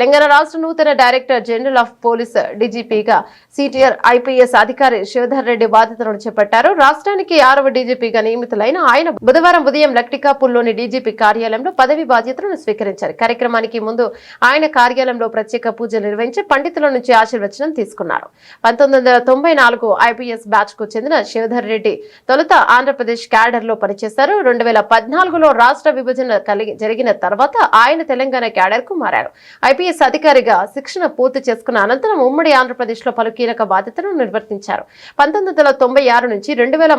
తెలంగాణ రాష్ట్ర నూతన director general of police డీజీపీగా సిటిఆర్ ఐపీఎస్ అధికారి శివధర్ రెడ్డి బాధ్యతలను చేపట్టారు. రాష్ట్రానికి ఆరవ డీజీపీగా నియమితులైన ఆయన బుధవారం ఉదయం లక్టికాపూర్లోని డీజీపీ కార్యాలయంలో పదవి బాధ్యతలను స్వీకరించారు. కార్యక్రమానికి ముందు ఆయన కార్యాలయంలో ప్రత్యేక పూజలు నిర్వహించి పండితుల నుంచి ఆశీర్వచనం తీసుకున్నారు. పంతొమ్మిది వందల తొంభై నాలుగు ఐపీఎస్ బ్యాచ్కు చెందిన శివధర్ రెడ్డి తొలుత ఆంధ్రప్రదేశ్ క్యాడర్లో పనిచేశారు. రెండు వేల పద్నాలుగులో రాష్ట్ర విభజన కలిగి జరిగిన తర్వాత ఆయన తెలంగాణ క్యాడర్కు మారారు. ఐపీఎస్ అధికారిగా శిక్షణ పూర్తి చేసుకున్న అనంతరం ఉమ్మడి ఆంధ్రప్రదేశ్లో పలు కీలక బాధ్యతలను నిర్వర్తించారు. పంతొమ్మిది వందల తొంభై ఆరు నుంచి రెండు వేల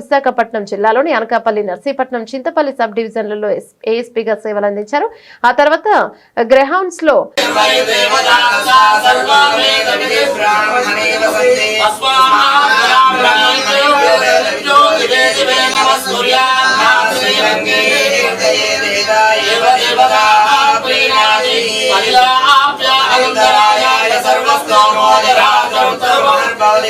విశాఖపట్నం జిల్లాలోని అనకాపల్లి నర్సీపట్నం చింతపల్లి సబ్ డివిజన్లలో ఏఎస్పీగా సేవలు అందించారు. ఆ తర్వాత గ్రెహౌండ్స్లో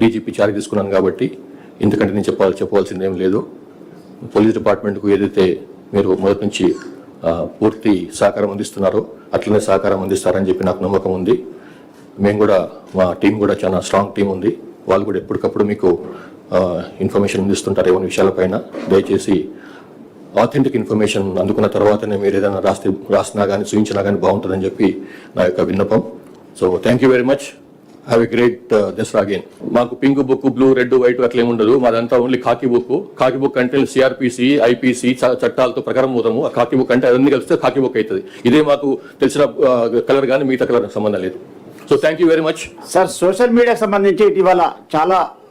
డీజీపీ చార్జ్ తీసుకున్నాను కాబట్టి ఇంతకంటే నేను చెప్పాలి చెప్పవలసింది ఏం లేదు. పోలీస్ డిపార్ట్మెంట్కు ఏదైతే మీరు మొదటి నుంచి పూర్తి సహకారం అందిస్తున్నారో అట్లనే సహకారం అందిస్తారని చెప్పి నాకు నమ్మకం ఉంది. మేము కూడా మా టీం కూడా చాలా స్ట్రాంగ్ టీం ఉంది. వాళ్ళు కూడా ఎప్పటికప్పుడు మీకు ఇన్ఫర్మేషన్ అందిస్తుంటారు ఏమైనా విషయాలపైన. దయచేసి ఆథెంటిక్ ఇన్ఫర్మేషన్ అందుకున్న తర్వాతనే మీరు ఏదైనా రాస్తే రాసినా కానీ చూపించినా కానీ బాగుంటుందని చెప్పి నా యొక్క విన్నపం. So thank you very much have a great Dasara again మాకు pink book blue red white అట్లేం ఉండదు. మాదంతా only khaki book khaki book అంటే సిఆర్పిసి ఐపీసీ చట్టాలతో ప్రకారం పోతాము. ఆ కాకి బుక్ అంటే అవన్నీ కలిస్తే కాకి బుక్ అవుతుంది ఇదే మాకు తెలిసిన కలర్ కానీ మిగతా కలర్ సంబంధం లేదు. So thank you very much sir social మీడియాకి సంబంధించి ఇటీవల చాలా